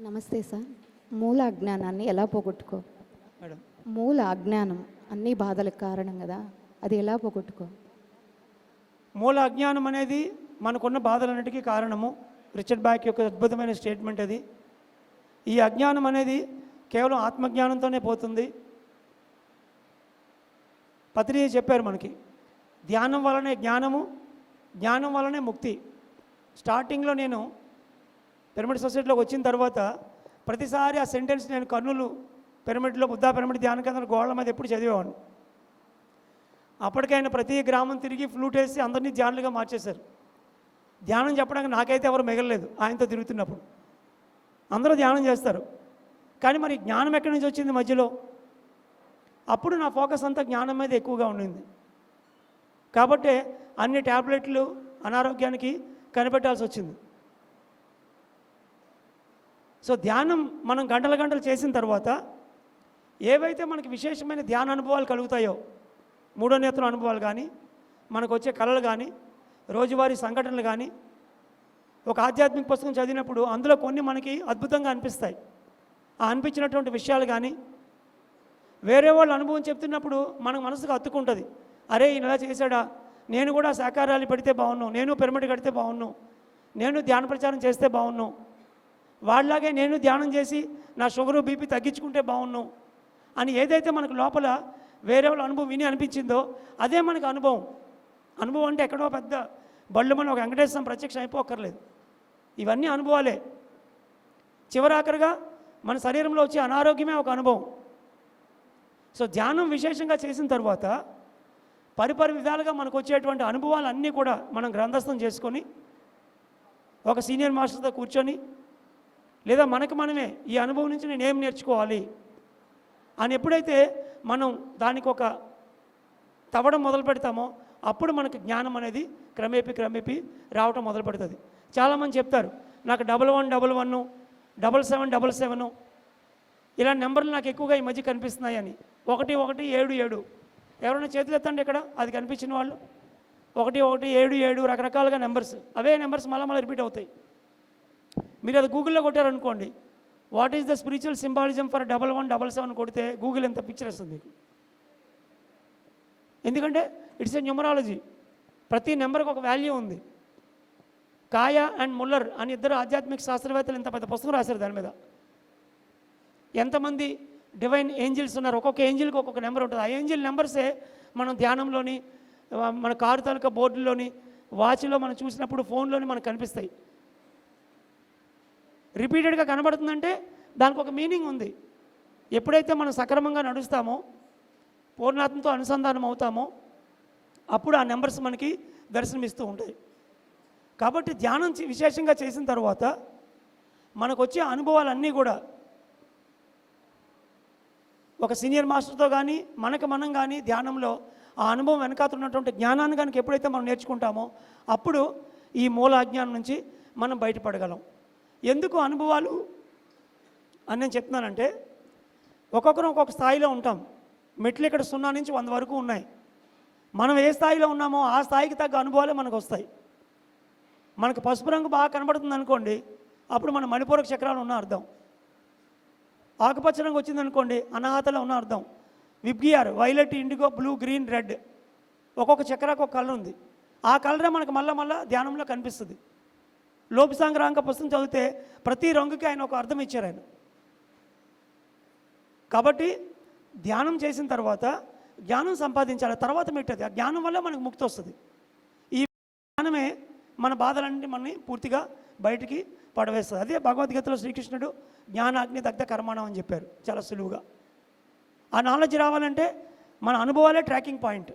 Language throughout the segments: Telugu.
నమస్తే సార్. మూల అజ్ఞానాన్ని ఎలా పోగొట్టుకో? మేడం. మూల అజ్ఞానం అన్ని బాధలకు కారణం కదా అది ఎలా పోగొట్టుకో? మూల అజ్ఞానం అనేది మనకున్న బాధలన్నిటికీ కారణము. రిచర్డ్ బ్యాక్ యొక్క అద్భుతమైన స్టేట్మెంట్ అది. ఈ అజ్ఞానం అనేది కేవలం ఆత్మజ్ఞానంతోనే పోతుంది. పత్రిక చెప్పారు మనకి ధ్యానం వలనే జ్ఞానము జ్ఞానం వలనే ముక్తి. స్టార్టింగ్లో నేను పిరమిడ్ సొసైటీలోకి వచ్చిన తర్వాత ప్రతిసారి ఆ సెంటెన్స్ నేను కర్నూలు పిరమిడ్లో బుద్ధా పిరమిడ్ ధ్యాన కేంద్రం గోడల మీద ఎప్పుడు చదివేవాడిని. అప్పటికైనా ప్రతి గ్రామం తిరిగి ఫ్లూట్ వేసి అందరినీ ధ్యానులుగా మార్చేశారు. ధ్యానం చెప్పడానికి నాకైతే ఎవరు మిగలలేదు ఆయనతో తిరుగుతున్నప్పుడు. అందరూ ధ్యానం చేస్తారు. కానీ మరి జ్ఞానం ఎక్కడి నుంచి వచ్చింది మధ్యలో? అప్పుడు నా ఫోకస్ అంతా జ్ఞానం మీద ఎక్కువగా ఉండింది. కాబట్టి అన్ని ట్యాబ్లెట్లు అనారోగ్యానికి కనిపెట్టాల్సి వచ్చింది. సో ధ్యానం మనం గంటల గంటలు చేసిన తర్వాత ఏవైతే మనకి విశేషమైన ధ్యాన అనుభవాలు కలుగుతాయో మూడో నేత్రం అనుభవాలు కానీ మనకు వచ్చే కళలు కానీ రోజువారీ సంఘటనలు కానీ ఒక ఆధ్యాత్మిక పుస్తకం చదివినప్పుడు అందులో కొన్ని మనకి అద్భుతంగా అనిపిస్తాయి. ఆ అనిపించినటువంటి విషయాలు కానీ వేరే వాళ్ళ అనుభవం చెప్తున్నప్పుడు మన మనసుకు హత్తుకుంటుంది అరే ఈయన ఇలా చేశాడా? నేను కూడా శాకాహారాలు పెడితే బాగున్నాను నేను పిరమిడ్ కడితే బాగున్నాను నేను ధ్యాన ప్రచారం చేస్తే బాగున్నాను వాళ్ళలాగే నేను ధ్యానం చేసి నా షుగరు బీపీ తగ్గించుకుంటే బాగున్నాం అని ఏదైతే మనకు లోపల వేరే వాళ్ళ అనుభవం విని అనిపించిందో అదే మనకు అనుభవం. అనుభవం అంటే ఎక్కడో పెద్ద బళ్ళు మన ఒక వెంకటేశ్వరం ప్రత్యక్షం అయిపోక్కర్లేదు. ఇవన్నీ అనుభవాలే. చివరాఖరిగా మన శరీరంలో వచ్చే అనారోగ్యమే ఒక అనుభవం. సో ధ్యానం విశేషంగా చేసిన తర్వాత పరిపరి విధాలుగా మనకు వచ్చేటువంటి అనుభవాలన్నీ కూడా మనం గ్రంథస్థం చేసుకొని ఒక సీనియర్ మాస్టర్తో కూర్చొని లేదా మనకు మనమే ఈ అనుభవం నుంచి నేను ఏం నేర్చుకోవాలి అని ఎప్పుడైతే మనం దానికి ఒక తవ్వడం మొదలు పెడతామో అప్పుడు మనకు జ్ఞానం అనేది క్రమేపీ క్రమేపీ రావటం మొదలు పెడుతుంది. చాలామంది చెప్తారు నాకు double one double one double seven double seven ఇలా నెంబర్లు నాకు ఎక్కువగా ఈ మధ్య కనిపిస్తున్నాయని. ఒకటి ఒకటి ఏడు ఏడు. ఎవరైనా చేతులు ఎత్తండి ఇక్కడ అది కనిపించిన వాళ్ళు. ఒకటి ఒకటి ఏడు ఏడు రకరకాలుగా నెంబర్స్. అవే నెంబర్స్ మళ్ళీ మళ్ళీ రిపీట్ అవుతాయి. మీరు అది గూగుల్లో కొట్టారనుకోండి. What is the spiritual symbolism for double one double seven కొడితే గూగుల్ ఎంత పిక్చర్ వస్తుంది? ఎందుకంటే ఇట్స్ ఎ న్యూమరాలజీ ప్రతి నెంబర్కి ఒక వాల్యూ ఉంది. కాయ అండ్ ముల్లర్ అని ఇద్దరు ఆధ్యాత్మిక శాస్త్రవేత్తలు ఇంత పెద్ద పుస్తకం రాశారు దాని మీద. ఎంతమంది డివైన్ ఏంజిల్స్ ఉన్నారు? ఒక్కొక్క ఏంజిల్కి ఒక్కొక్క నెంబర్ ఉంటుంది. ఆ ఏంజిల్ నెంబర్సే మనం ధ్యానంలోని మన కారు తాలూకా బోర్డులోని వాచ్లో మనం చూసినప్పుడు ఫోన్లోని మనకు కనిపిస్తాయి. రిపీటెడ్గా కనబడుతుందంటే దానికి ఒక మీనింగ్ ఉంది. ఎప్పుడైతే మనం సక్రమంగా నడుస్తామో పూర్ణాత్మతో అనుసంధానం అవుతామో అప్పుడు ఆ నెంబర్స్ మనకి దర్శనమిస్తూ ఉంటాయి. కాబట్టి ధ్యానం చే- విశేషంగా చేసిన తర్వాత మనకు వచ్చే అనుభవాలన్నీ కూడా ఒక సీనియర్ మాస్టర్తో కానీ మనకు మనం కానీ ధ్యానంలో ఆ అనుభవం వెనకాత ఉన్నటువంటి జ్ఞానాన్ని కనుక ఎప్పుడైతే మనం నేర్చుకుంటామో అప్పుడు ఈ మూల అజ్ఞానం నుంచి మనం బయటపడగలం. ఎందుకు అనుభవాలు? అని నేను చెప్తున్నానంటే ఒక్కొక్కరు ఒక్కొక్క స్థాయిలో ఉంటాం. మెట్లు ఇక్కడ సున్నా నుంచి వంద వరకు ఉన్నాయి. మనం ఏ స్థాయిలో ఉన్నామో ఆ స్థాయికి తగ్గ అనుభవాలే మనకు వస్తాయి. మనకు పసుపు రంగు బాగా కనబడుతుంది అనుకోండి అప్పుడు మన మణిపూరక చక్రాలు ఉన్న అర్థం. ఆకుపచ్చ రంగు వచ్చిందనుకోండి అనాహతలో ఉన్న అర్థం. VIBGYOR violet indigo blue green red ఒక్కొక్క చక్రాకు ఒక కలర్ ఉంది. ఆ కలరే మనకు మళ్ళా మళ్ళా ధ్యానంలో కనిపిస్తుంది. లోపిసాంగరాంగ పుస్తకం చదివితే ప్రతి రంగుకి ఆయన ఒక అర్థం ఇచ్చారు ఆయన. కాబట్టి ధ్యానం చేసిన తర్వాత జ్ఞానం సంపాదించాలి. తర్వాత మెట్టది. ఆ జ్ఞానం వల్ల మనకు ముక్తి వస్తుంది. ఈ జ్ఞానమే మన బాధలన్నీ మనని పూర్తిగా బయటికి పడవేస్తుంది. అదే భగవద్గీతలో శ్రీకృష్ణుడు జ్ఞానాగ్ని దగ్ధ కర్మాణం అని చెప్పారు చాలా సులువుగా. ఆ నాలెడ్జ్ రావాలంటే మన అనుభవాలే ట్రాకింగ్ పాయింట్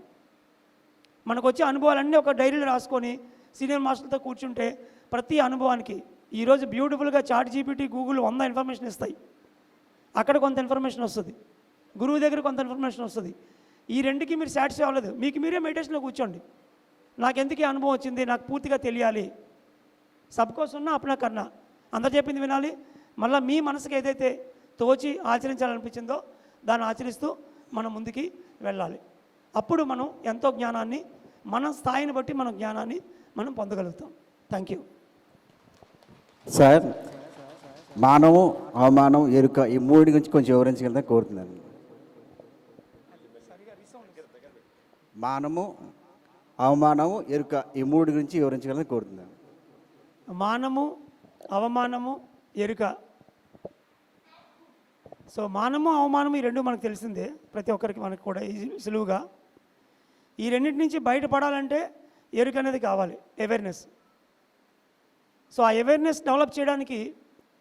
మనకు వచ్చే అనుభవాలన్నీ ఒక డైరీలో రాసుకొని సీనియర్ మాస్టర్తో కూర్చుంటే ప్రతి అనుభవానికి. ఈరోజు బ్యూటిఫుల్గా చాట్ జీపీటీ గూగుల్ వంద ఇన్ఫర్మేషన్ ఇస్తాయి. అక్కడ కొంత ఇన్ఫర్మేషన్ వస్తుంది. గురువు దగ్గర కొంత ఇన్ఫర్మేషన్ వస్తుంది. ఈ రెండుకి మీరు సాటిస్ఫై అవ్వలేదు. మీకు మీరే మెడిటేషన్లో కూర్చోండి. నాకు ఈ అనుభవం వచ్చింది? నాకు పూర్తిగా తెలియాలి. సబ్కో సున్నా అప్నా కన్నా అందరు చెప్పింది వినాలి. మళ్ళీ మీ మనసుకి ఏదైతే తోచి ఆచరించాలనిపించిందో దాన్ని ఆచరిస్తూ మనం ముందుకి వెళ్ళాలి. అప్పుడు మనం ఎంతో జ్ఞానాన్ని మన స్థాయిని బట్టి మనం జ్ఞానాన్ని మనం పొందగలుగుతాం. థ్యాంక్ యూ సార్ మానవం అవమానం ఎరుక ఈ మూడు గురించి కొంచెం వివరించగలదా కోరుతున్నాను. మానము అవమానము ఎరుక ఈ మూడు గురించి వివరించగలదా కోరుతున్నాను. మానము అవమానము ఎరుక. సో మానము అవమానము ఈ రెండు మనకు తెలిసిందే. ప్రతి ఒక్కరికి మనకు కూడా ఈ సులువుగా. ఈ రెండింటి నుంచి బయటపడాలంటే ఎరుక అనేది కావాలి అవేర్నెస్ సో ఆ అవేర్నెస్ డెవలప్ చేయడానికి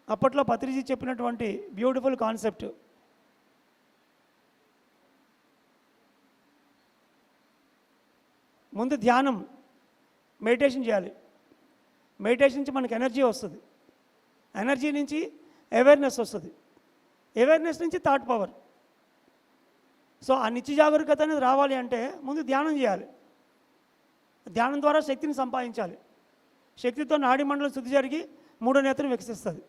అప్పట్లో పత్రిజీ చెప్పినటువంటి బ్యూటిఫుల్ కాన్సెప్ట్ ముందు ధ్యానం మెడిటేషన్ చేయాలి. మెడిటేషన్ నుంచి మనకి ఎనర్జీ వస్తుంది. ఎనర్జీ నుంచి అవేర్నెస్ వస్తుంది. అవేర్నెస్ నుంచి థాట్ పవర్ సో ఆ నిత్య జాగరూకత అనేది రావాలి అంటే ముందు ధ్యానం చేయాలి. ధ్యానం ద్వారా శక్తిని సంపాదించాలి. శక్తితో నాడి మండలం శుద్ధి జరిగి మూడో నేత్రం వికసిస్తుంది.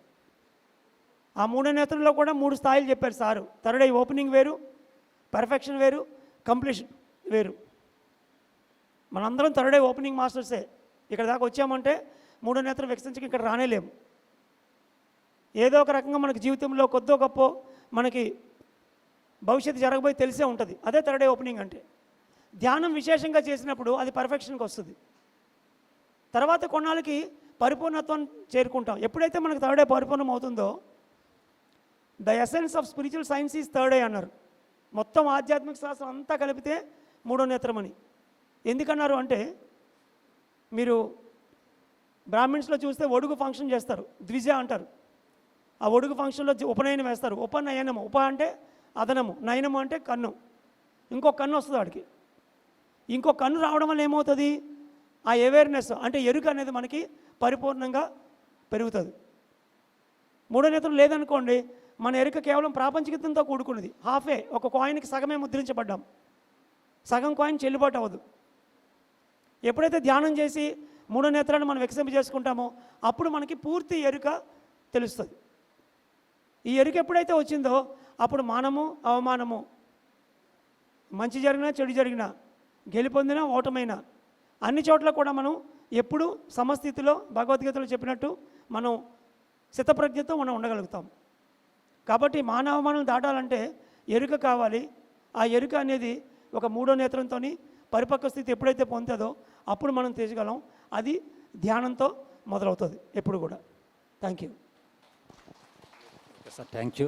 ఆ మూడో నేత్రంలో కూడా మూడు స్థాయిలు చెప్పారు సారు. థర్డ్ ఐ ఓపెనింగ్ వేరు పర్ఫెక్షన్ వేరు కంప్లీషన్ వేరు. మనందరం థర్డ్ ఐ ఓపెనింగ్ మాస్టర్సే. ఇక్కడ దాకా వచ్చామంటే మూడో నేత్రం వికసించక ఇక్కడ రానేలేము ఏదో ఒక రకంగా మనకి జీవితంలో కొద్దో గొప్ప మనకి భవిష్యత్తు జరగబోయి తెలిసే ఉంటుంది. అదే థర్డ్ ఐ ఓపెనింగ్ అంటే. ధ్యానం విశేషంగా చేసినప్పుడు అది పర్ఫెక్షన్కి వస్తుంది. తర్వాత కొన్నాళ్ళకి పరిపూర్ణత్వం చేరుకుంటాం. ఎప్పుడైతే మనకు థర్డ్ ఏ పరిపూర్ణం అవుతుందో the essence of spiritual science is third eye అన్నారు. మొత్తం ఆధ్యాత్మిక శాస్త్రం అంతా కలిపితే మూడో నేత్రం అని. ఎందుకన్నారు అంటే మీరు బ్రాహ్మిన్స్లో చూస్తే ఒడుగు ఫంక్షన్ చేస్తారు ద్విజ అంటారు. ఆ ఒడుగు ఫంక్షన్లో ఉపనయనం వేస్తారు. ఉపనయనము ఉప అంటే అదనము నయనము అంటే కన్ను. ఇంకో కన్ను వస్తుంది వాడికి. ఇంకో కన్ను రావడం వల్ల ఏమవుతుంది? ఆ అవేర్నెస్ అంటే ఎరుక అనేది మనకి పరిపూర్ణంగా పెరుగుతుంది. మూడో నేత్రం లేదనుకోండి మన ఎరుక కేవలం ప్రాపంచికతంతో కూడుకున్నది. హాఫే ఒక కాయిన్కి సగమే ముద్రించబడ్డాం. సగం కాయిన్ చెల్లుబాటు అవ్వదు. ఎప్పుడైతే ధ్యానం చేసి మూడో నేత్రాన్ని మనం వికసింప చేసుకుంటామో అప్పుడు మనకి పూర్తి ఎరుక తెలుస్తుంది. ఈ ఎరుక ఎప్పుడైతే వచ్చిందో అప్పుడు మానము అవమానము మంచి జరిగినా చెడు జరిగినా గెలుపొందినా ఓటమైనా అన్ని చోట్ల కూడా మనం ఎప్పుడు సమస్థితిలో భగవద్గీతలో చెప్పినట్టు మనం శతప్రజ్ఞతో మనం ఉండగలుగుతాం. కాబట్టి మానవమానం దాటాలంటే ఎరుక కావాలి. ఆ ఎరుక అనేది ఒక మూడో నేత్రంతో పరిపక్వ స్థితి ఎప్పుడైతే పొందుతుందో అప్పుడు మనం తీసగలం అది ధ్యానంతో మొదలవుతుంది ఎప్పుడు కూడా. Thank you sir thank you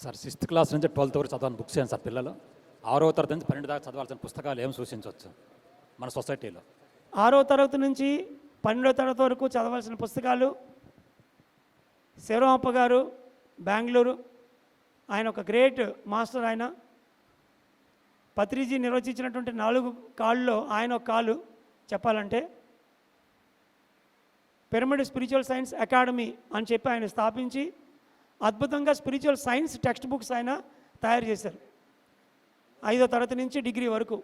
sir sixth class నుంచి ట్వెల్త్ వరకు చదవని బుక్స్ ఏంటి సార్ పిల్లలు? ఆరో తరగతి నుంచి పన్నెండు దాకా చదవాల్సిన పుస్తకాలు ఏం సూచించవచ్చు? మన సొసైటీలో. ఆరో తరగతి నుంచి పన్నెండో తరగతి వరకు చదవాల్సిన పుస్తకాలు శివరామప్ప గారు బెంగళూరు ఆయన ఒక గ్రేట్ మాస్టర్ ఆయన. పత్రిజీ నిర్వచించినటువంటి నాలుగు కాళ్ళలో ఆయన ఒక కాలు చెప్పాలంటే పిరమిడ్ స్పిరిచువల్ సైన్స్ అకాడమీ అని చెప్పి ఆయన స్థాపించి అద్భుతంగా స్పిరిచువల్ సైన్స్ టెక్స్ట్ బుక్స్ ఆయన తయారు చేశారు. ఐదో తరగతి నుంచి డిగ్రీ వరకు.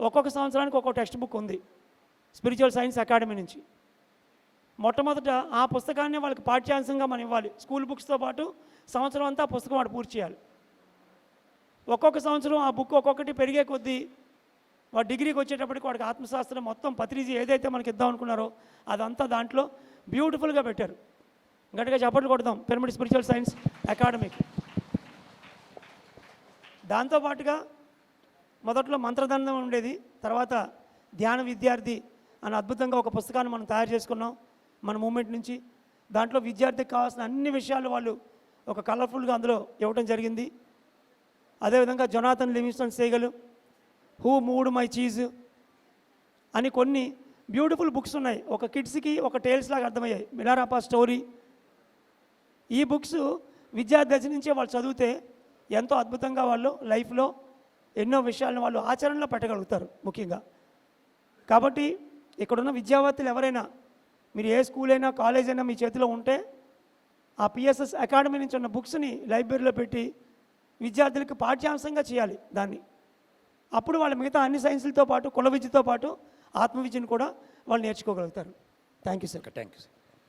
ఒక్కొక్క సంవత్సరానికి ఒక్కొక్క టెక్స్ట్ బుక్ ఉంది స్పిరిచువల్ సైన్స్ అకాడమీ నుంచి. మొట్టమొదట ఆ పుస్తకాన్ని వాళ్ళకి పాఠ్యాంశంగా మనం ఇవ్వాలి. స్కూల్ బుక్స్తో పాటు సంవత్సరం అంతా పుస్తకం వాడు పూర్తి చేయాలి. ఒక్కొక్క సంవత్సరం ఆ బుక్ ఒక్కొక్కటి పెరిగే కొద్దీ వాడు డిగ్రీకి వచ్చేటప్పటికి వాడికి ఆత్మశాస్త్రం మొత్తం పత్రిజీ ఏదైతే మనకి ఇద్దాం అనుకున్నారో అదంతా దాంట్లో బ్యూటిఫుల్గా పెట్టారు. గట్టిగా చప్పట్లు కొడదాం పిరమిడ్ స్పిరిచువల్ సైన్స్ అకాడమీకి. దాంతోపాటుగా మొదట్లో మంత్రదండం ఉండేది తర్వాత ధ్యాన విద్యార్థి అని అద్భుతంగా ఒక పుస్తకాన్ని మనం తయారు చేసుకున్నాం మన మూమెంట్ నుంచి. దాంట్లో విద్యార్థికి కావాల్సిన అన్ని విషయాలు వాళ్ళు ఒక కలర్ఫుల్గా అందులో ఇవ్వడం జరిగింది. అదేవిధంగా Jonathan Livingston seagull who moved my cheese అని కొన్ని బ్యూటిఫుల్ బుక్స్ ఉన్నాయి. ఒక కిడ్స్కి ఒక టేల్స్ లాగా అర్థమయ్యాయి. మిలారాపా స్టోరీ. ఈ బుక్స్ విద్యార్థి దశ నుంచే వాళ్ళు చదివితే ఎంతో అద్భుతంగా వాళ్ళు లైఫ్లో ఎన్నో విషయాలను వాళ్ళు ఆచరణలో పెట్టగలుగుతారు ముఖ్యంగా. కాబట్టి ఇక్కడున్న విద్యావేత్తలు ఎవరైనా మీరు ఏ స్కూల్ అయినా కాలేజ్ అయినా మీ చేతిలో ఉంటే ఆ పిఎస్ఎస్ అకాడమీ నుంచి ఉన్న బుక్స్ని లైబ్రరీలో పెట్టి విద్యార్థులకు పాఠ్యాంశంగా చేయాలి దాన్ని. అప్పుడు వాళ్ళ మిగతా అన్ని సైన్సులతో పాటు కుల విద్యతో పాటు ఆత్మవిద్యను కూడా వాళ్ళు నేర్చుకోగలుగుతారు. Thank you sir. Thank you sir.